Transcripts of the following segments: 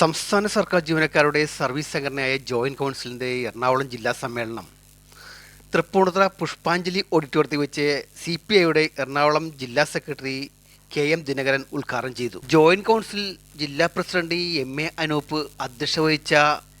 സംസ്ഥാന സർക്കാർ ജീവനക്കാരുടെ സർവീസ് സംഘടനയായ ജോയിന്റ് കൗൺസിലിന്റെ എറണാകുളം ജില്ലാ സമ്മേളനം. തൃപ്പൂണിത്തുറ പുഷ്പാഞ്ജലി ഓഡിറ്റോറിയത്തിൽ വെച്ച് സി പി ഐയുടെ എറണാകുളം ജില്ലാ സെക്രട്ടറി കെ എം ദിനകരൻ ഉദ്ഘാടനം ചെയ്തു. ജോയിന്റ് കൗൺസിൽ ജില്ലാ പ്രസിഡന്റ് എം എ അനൂപ് അധ്യക്ഷ വഹിച്ച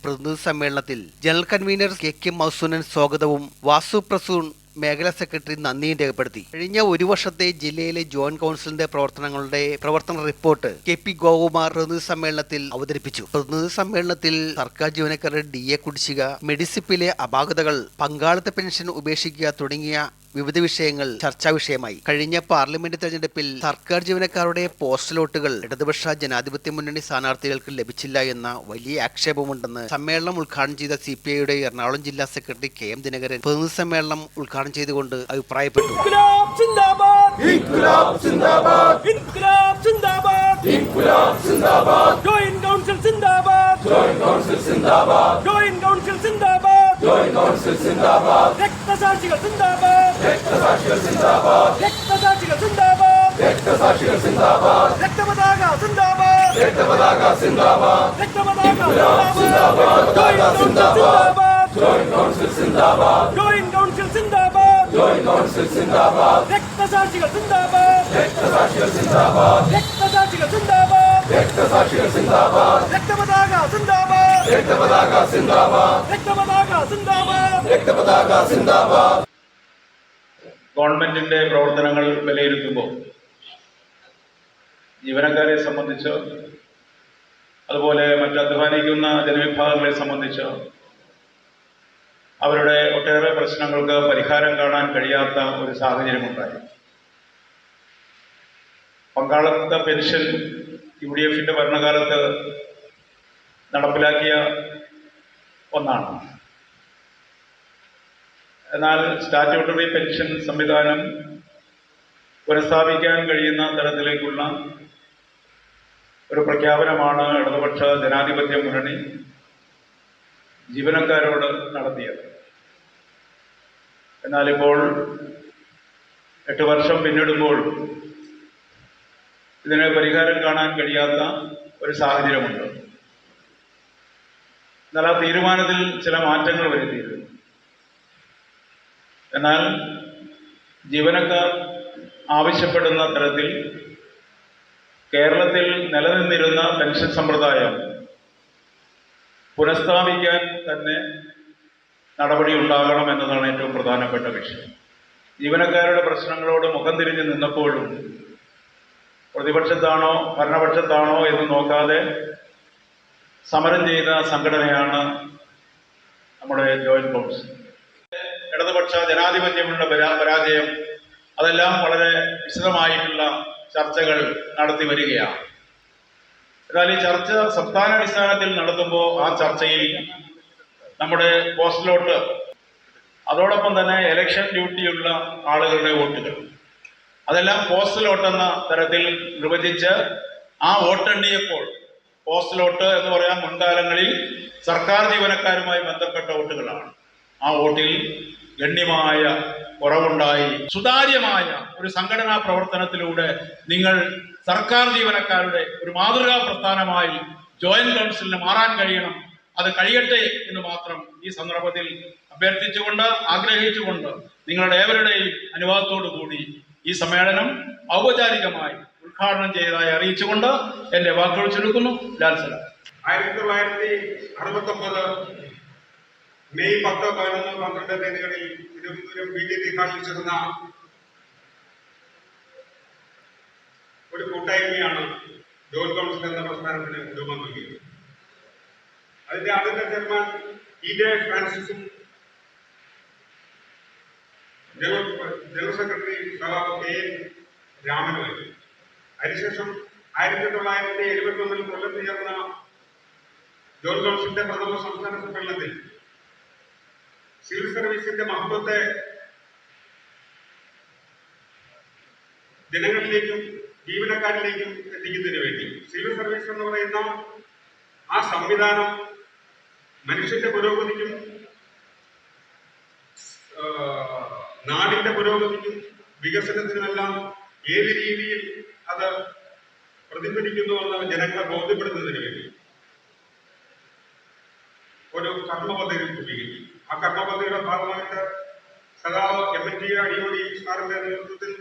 പ്രതിനിധി സമ്മേളനത്തിൽ general convener K K Mausunan സ്വാഗതവും വാസു പ്രസൂൺ മേഖലാ സെക്രട്ടറി നന്ദിയും രേഖപ്പെടുത്തി. കഴിഞ്ഞ ഒരു വർഷത്തെ ജില്ലയിലെ ജോയിന്റ് കൗൺസിലിന്റെ പ്രവർത്തനങ്ങളുടെ പ്രവർത്തന റിപ്പോർട്ട് കെ പി ഗോകുമാർ പ്രതിനിധി സമ്മേളനത്തിൽ അവതരിപ്പിച്ചു. പ്രതിനിധി സമ്മേളനത്തിൽ സർക്കാർ ജീവനക്കാരുടെ ഡി എ കുടിശ്ശിക മെഡിസിപ്പിലെ അപാകതകൾ പങ്കാളിത്ത പെൻഷൻ ഉപേക്ഷിക്കുക തുടങ്ങിയ വിവിധ വിഷയങ്ങൾ ചർച്ചാ വിഷയമായി. കഴിഞ്ഞ പാർലമെന്റ് തെരഞ്ഞെടുപ്പിൽ സർക്കാർ ജീവനക്കാരുടെ പോസ്റ്റൽ വോട്ടുകൾ ഇടതുപക്ഷ ജനാധിപത്യ മുന്നണി സ്ഥാനാർത്ഥികൾക്ക് ലഭിച്ചില്ല എന്ന വലിയ ആക്ഷേപമുണ്ടെന്ന് സമ്മേളനം ഉദ്ഘാടനം ചെയ്ത സി പി ഐയുടെ എറണാകുളം ജില്ലാ സെക്രട്ടറി കെ എം ദിനകരൻ പ്രതിനിധി സമ്മേളനം ഉദ്ഘാടനം ചെയ്തുകൊണ്ട് അഭിപ്രായപ്പെട്ടു. ഇൻക്ലാബ് സിന്ദാബാദ് ഇൻക്ലാബ് സിന്ദാബാദ് ഇൻക്ലാബ് സിന്ദാബാദ് ജോയിന്റ് കൗൺസിൽ സിന്ദാബാദ് രക്തസാക്ഷികൾ സിന്ദാബാദ്. രക്തസാക്ഷികൾ സിന്ദാബാദ്. രക്തസാക്ഷികൾ സിന്ദാബാദ്. രക്തസാക്ഷികൾ സിന്ദാബാദ്. രക്തപതാക സിന്ദാബാദ്. രക്തപതാക സിന്ദാബാദ്. രക്തപതാക സിന്ദാബാദ്. സിന്ദാബാദ്. ജോയിന്റ് കൗൺസിൽ സിന്ദാബാദ്. ജോയിന്റ് കൗൺസിൽ സിന്ദാബാദ്. ജോയിന്റ് കൗൺസിൽ സിന്ദാബാദ്. രക്തസാക്ഷികൾ സിന്ദാബാദ്. രക്തസാക്ഷികൾ സിന്ദാബാദ്. രക്തസാക്ഷികൾ സിന്ദാബാദ്. രക്തസാക്ഷികൾ സിന്ദാബാദ്. രക്തപതാക സിന്ദാബാദ്. രക്തപതാക സിന്ദാബാദ് രക്തപതാക സിന്ദാബാദ് രക്തപതാക സിന്ദാബാദ് ഗവൺമെന്റിന്റെ പ്രവർത്തനങ്ങൾ വിലയിരുത്തുമ്പോൾ ജീവനക്കാരെ സംബന്ധിച്ച് അതുപോലെ മറ്റ് അധ്വാനിക്കുന്ന ജനവിഭാഗങ്ങളെ സംബന്ധിച്ച് അവരുടെ ഒട്ടേറെ പ്രശ്നങ്ങൾക്ക് പരിഹാരം കാണാൻ കഴിയാത്ത ഒരു സാഹചര്യമുണ്ടായി. പങ്കാളിത്ത പെൻഷൻ യു ഡി എഫിന്റെ ഭരണകാലത്ത് നടപ്പിലാക്കിയ ഒന്നാണ്. എന്നാൽ സ്റ്റാറ്റ്യൂട്ടറി പെൻഷൻ സംവിധാനം പുനഃസ്ഥാപിക്കാൻ കഴിയുന്ന തരത്തിലേക്കുള്ള ഒരു പ്രഖ്യാപനമാണ് ഇടതുപക്ഷ ജനാധിപത്യ മുന്നണി ജീവനക്കാരോട് നടത്തിയത്. എന്നാൽ ഇപ്പോൾ എട്ട് വർഷം പിന്നിടുമ്പോൾ ഇതിന് പരിഹാരം കാണാൻ കഴിയാത്ത ഒരു സാഹചര്യമുണ്ട്. എന്നാൽ ആ തീരുമാനത്തിൽ ചില മാറ്റങ്ങൾ വരുത്തിയിരുന്നു എന്നാൽ ജീവനക്കാർ ആവശ്യപ്പെടുന്ന തരത്തിൽ കേരളത്തിൽ നിലനിന്നിരുന്ന പെൻഷൻ സമ്പ്രദായം പുനഃസ്ഥാപിക്കാൻ തന്നെ നടപടി ഉണ്ടാകണം എന്നതാണ് ഏറ്റവും പ്രധാനപ്പെട്ട വിഷയം. ജീവനക്കാരുടെ പ്രശ്നങ്ങളോട് മുഖം തിരിഞ്ഞ് നിന്നപ്പോഴും പ്രതിപക്ഷത്താണോ ഭരണപക്ഷത്താണോ എന്ന് നോക്കാതെ സമരം ചെയ്ത സംഘടനയാണ് നമ്മുടെ ജോയിന്റ് കൗൺസിൽ ഇടതുപക്ഷ ജനാധിപത്യമുള്ള പരാ- പരാജയം അതെല്ലാം വളരെ വിശദമായിട്ടുള്ള ചർച്ചകൾ നടത്തി വരികയാണ്. എന്നാൽ ഈ ചർച്ച സംസ്ഥാനാടിസ്ഥാനത്തിൽ നടത്തുമ്പോൾ ആ ചർച്ചയിൽ നമ്മുടെ പോസ്റ്റിലോട്ട് അതോടൊപ്പം തന്നെ ഇലക്ഷൻ ഡ്യൂട്ടിയുള്ള ആളുകളുടെ വോട്ടുകൾ. അതെല്ലാം പോസ്റ്റിലോട്ട് എന്ന തരത്തിൽ നിർവചിച്ച് ആ വോട്ടെണ്ണിയപ്പോൾ പോസ്റ്റിലോട്ട് എന്ന് പറയാൻ മുൻകാലങ്ങളിൽ സർക്കാർ ജീവനക്കാരുമായി ബന്ധപ്പെട്ട വോട്ടുകളാണ്. ആ വോട്ടിൽ ഗണ്യമായ കുറവുണ്ടായി. സുതാര്യമായ ഒരു സംഘടനാ പ്രവർത്തനത്തിലൂടെ നിങ്ങൾ സർക്കാർ ജീവനക്കാരുടെ ഒരു മാതൃകാ പ്രസ്ഥാനമായി ജോയിന്റ് കൗൺസിലിന് മാറാൻ കഴിയണം. അത് കഴിയട്ടെ എന്ന് മാത്രം ഈ സന്ദർഭത്തിൽ അഭ്യർത്ഥിച്ചുകൊണ്ട് ആഗ്രഹിച്ചുകൊണ്ട് നിങ്ങളുടെ ഏവരുടെയും അനുവാദത്തോടു കൂടി ഈ സമ്മേളനം ഔപചാരികമായി ഉദ്ഘാടനം ചെയ്തതായി അറിയിച്ചുകൊണ്ട് എന്റെ വാക്കുകൾ ചുരുക്കുന്നു. ലാൽ സലാം. ആയിരത്തി തൊള്ളായിരത്തി അറുപത്തി ഒമ്പത് മെയ് പത്ത് പതിനൊന്ന് പന്ത്രണ്ട് തീയതികളിൽ തിരുവനന്തപുരം ബി ജെ പി ചേർന്ന ഒരു കൂട്ടായ്മയാണ് ജോൺ കൗൺസിൽ എന്ന പ്രസ്ഥാനത്തിന് രൂപം നൽകിയത്. അതിന്റെ ആദ്യത്തെ ചെയർമാൻ ഇ ജെ ഫ്രാൻസിസും ജനറൽ സെക്രട്ടറി സഖാവ് കെ എൻ രാമനുമായിരുന്നു അതിനുശേഷം ആയിരത്തി തൊള്ളായിരത്തി എഴുപത്തി ഒന്നിൽ കൊല്ലത്ത് ചേർന്ന ജോൺ കൗൺസിലിന്റെ പ്രഥമ സംസ്ഥാന സമ്മേളനത്തിൽ സിവിൽ സർവീസിന്റെ മഹത്വത്തെ ജനങ്ങളിലേക്കും ജീവനക്കാരിലേക്കും എത്തിക്കുന്നതിന് വേണ്ടി. സിവിൽ സർവീസ് എന്ന് പറയുന്ന ആ സംവിധാനം മനുഷ്യന്റെ പുരോഗതിക്കും നാടിന്റെ പുരോഗതിക്കും വികസനത്തിനുമെല്ലാം ഏത് രീതിയിൽ അത് പ്രതിഫലിക്കുന്നുവെന്ന് ജനങ്ങളെ ബോധ്യപ്പെടുത്തുന്നതിന് വേണ്ടി. ഒരു കർമ്മ പദ്ധതി രൂപീകരിച്ചു ആ കർമ്മ പദ്ധതിയുടെ ഭാഗമായിട്ട് സഖാവ് എം എൻ ടി അടിയോടി സാറിന്റെ നേതൃത്വത്തിൽ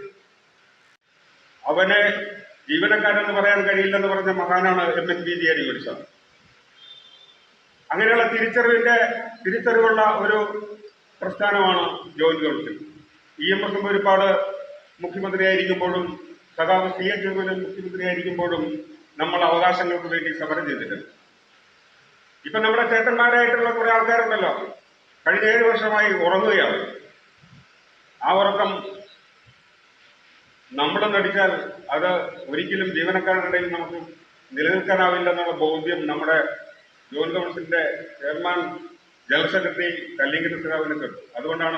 അവനെ ജീവനക്കാരെന്ന് പറയാൻ കഴിയില്ലെന്ന് പറഞ്ഞ മഹാനാണ് M N B G Adiyodi sir. അങ്ങനെയുള്ള തിരിച്ചറിവിന്റെ തിരിച്ചറിവുള്ള ഒരു പ്രസ്ഥാനമാണ് joint council. E M S ഒരുപാട് മുഖ്യമന്ത്രിയായിരിക്കുമ്പോഴും സഖാവ് സി എച്ച് ജോമനും മുഖ്യമന്ത്രിയായിരിക്കുമ്പോഴും നമ്മൾ അവകാശങ്ങൾക്ക് വേണ്ടി സമരം ചെയ്തിട്ടുണ്ട്. ഇപ്പൊ നമ്മുടെ ചേട്ടന്മാരായിട്ടുള്ള കുറെ ആൾക്കാരുണ്ടല്ലോ. കഴിഞ്ഞ ഏഴ് വർഷമായി ഉറങ്ങുകയാണ്. ആ ഉറക്കം നമ്മുടെ നടിച്ചാൽ അത് ഒരിക്കലും ജീവനക്കാരുടെ ഇടയിൽ നമുക്ക് നിലനിൽക്കാനാവില്ലെന്നുള്ള ബോധ്യം നമ്മുടെ ജോലി കൗൺസിലിന്റെ ചെയർമാൻ ജനറൽ സെക്രട്ടറി സിറാവിനുണ്ട് അതുകൊണ്ടാണ്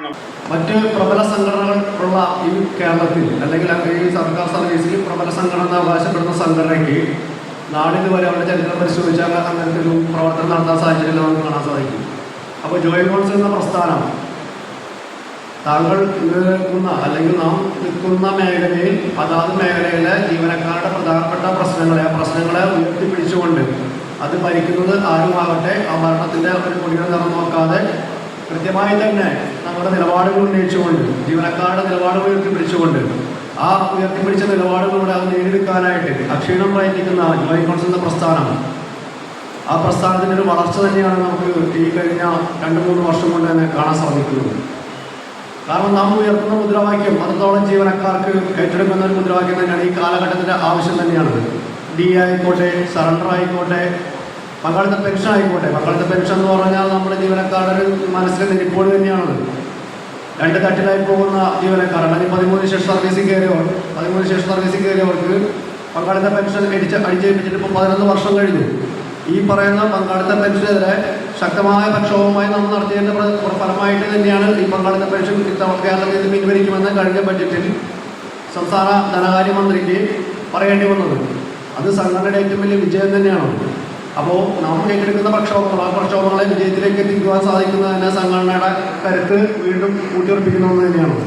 മറ്റ് പ്രബല സംഘടനകൾ ഉള്ള ഈ കേരളത്തിൽ അല്ലെങ്കിൽ ഈ സർക്കാർ സർവീസിൽ പ്രബല സംഘടന അവകാശപ്പെടുന്ന സംഘടനയ്ക്ക് നാടിന് വരെ അവരുടെ ചരിത്രം പരിശോധിച്ചാൽ അങ്ങനത്തെ ഒരു പ്രവർത്തനം നടത്താൻ സാഹചര്യം നമുക്ക് കാണാൻ സാധിക്കും. അപ്പോൾ ജോയിൻ കൗൺസിൽ എന്ന പ്രസ്ഥാനം. താങ്കൾ നിൽക്കുന്ന അല്ലെങ്കിൽ നാം നിൽക്കുന്ന മേഖലയിൽ അതാത് മേഖലയിലെ ജീവനക്കാരുടെ പ്രധാനപ്പെട്ട പ്രശ്നങ്ങളെ ആ പ്രശ്നങ്ങളെ ഉയർത്തിപ്പിടിച്ചുകൊണ്ട് അത് ഭരിക്കുന്നത് ആരുമാകട്ടെ ആ ഭരണത്തിന്റെ ഒരു കുടികൾ നിറം നോക്കാതെ കൃത്യമായി തന്നെ നമ്മുടെ നിലപാടുകൾ ഉന്നയിച്ചുകൊണ്ട് ജീവനക്കാരുടെ നിലപാടുകൾ ഉയർത്തിപ്പിടിച്ചുകൊണ്ട് ആ ഉയർത്തിപ്പിടിച്ച നിലപാടുകളോട് അത് നേടിയെടുക്കാനായിട്ട് അക്ഷീണം പ്രയത്നിക്കുന്ന ജോയിൻ കോൺസ് എന്ന പ്രസ്ഥാനം ആ പ്രസ്ഥാനത്തിന്റെ ഒരു വളർച്ച തന്നെയാണ് നമുക്ക് ഈ കഴിഞ്ഞ രണ്ട് മൂന്ന് വർഷം കൊണ്ട് തന്നെ കാണാൻ സാധിക്കുന്നത്. കാരണം നാം ഉയർത്തുന്ന മുദ്രാവാക്യം അത്രത്തോളം ജീവനക്കാർക്ക് ഏറ്റെടുക്കുന്ന ഒരു മുദ്രാവാക്യം തന്നെയാണ് ഈ കാലഘട്ടത്തിന്റെ ആവശ്യം തന്നെയാണ്. ഡി ആയിക്കോട്ടെ സറണ്ടർ ആയിക്കോട്ടെ മക്കളുടെ പെൻഷൻ ആയിക്കോട്ടെ. മക്കളുടെ പെൻഷൻ എന്ന് പറഞ്ഞാൽ നമ്മുടെ ജീവനക്കാരുടെ ഒരു മനസ്സിലെ നിരിപ്പോട് തന്നെയാണത് രണ്ട് തട്ടിലായി പോകുന്ന ജീവനക്കാർ അല്ലെങ്കിൽ പതിമൂന്ന് ശേഷം സർവീസിൽ കയറിയവർ പതിമൂന്ന് ശേഷം സർവീസിൽ കയറിയവർക്ക് പങ്കാളിത്ത പെൻഷൻ അടിച്ച് അടിച്ചേൽപ്പിച്ചിട്ട് ഇപ്പോൾ പതിനൊന്ന് വർഷം കഴിഞ്ഞു. ഈ പറയുന്ന പങ്കാളിത്ത പെൻഷനെതിരെ ശക്തമായ പ്രക്ഷോഭവുമായി നമ്മൾ നടത്തിയതിന്റെ ഫലമായിട്ട് തന്നെയാണ് ഈ പങ്കാളിത്ത പെൻഷൻ കേരളത്തിൽ നിന്ന് പിൻവലിക്കുമെന്ന് കഴിഞ്ഞ ബഡ്ജറ്റിൽ സംസ്ഥാന ധനകാര്യമന്ത്രിക്ക് പറയേണ്ടി വന്നത്. അത് സംഘടനയുടെ ഏറ്റവും വലിയ വിജയം തന്നെയാണ്. അപ്പോൾ നാം ഏറ്റെടുക്കുന്ന പ്രക്ഷോഭങ്ങൾ ആ പ്രക്ഷോഭങ്ങളെ വിജയത്തിലേക്ക് എത്തിക്കുവാൻ സാധിക്കുന്നതിന് സംഘടനയുടെ കരുത്ത് വീണ്ടും ഊട്ടിയുറപ്പിക്കുന്നതെന്ന് തന്നെയാണ്.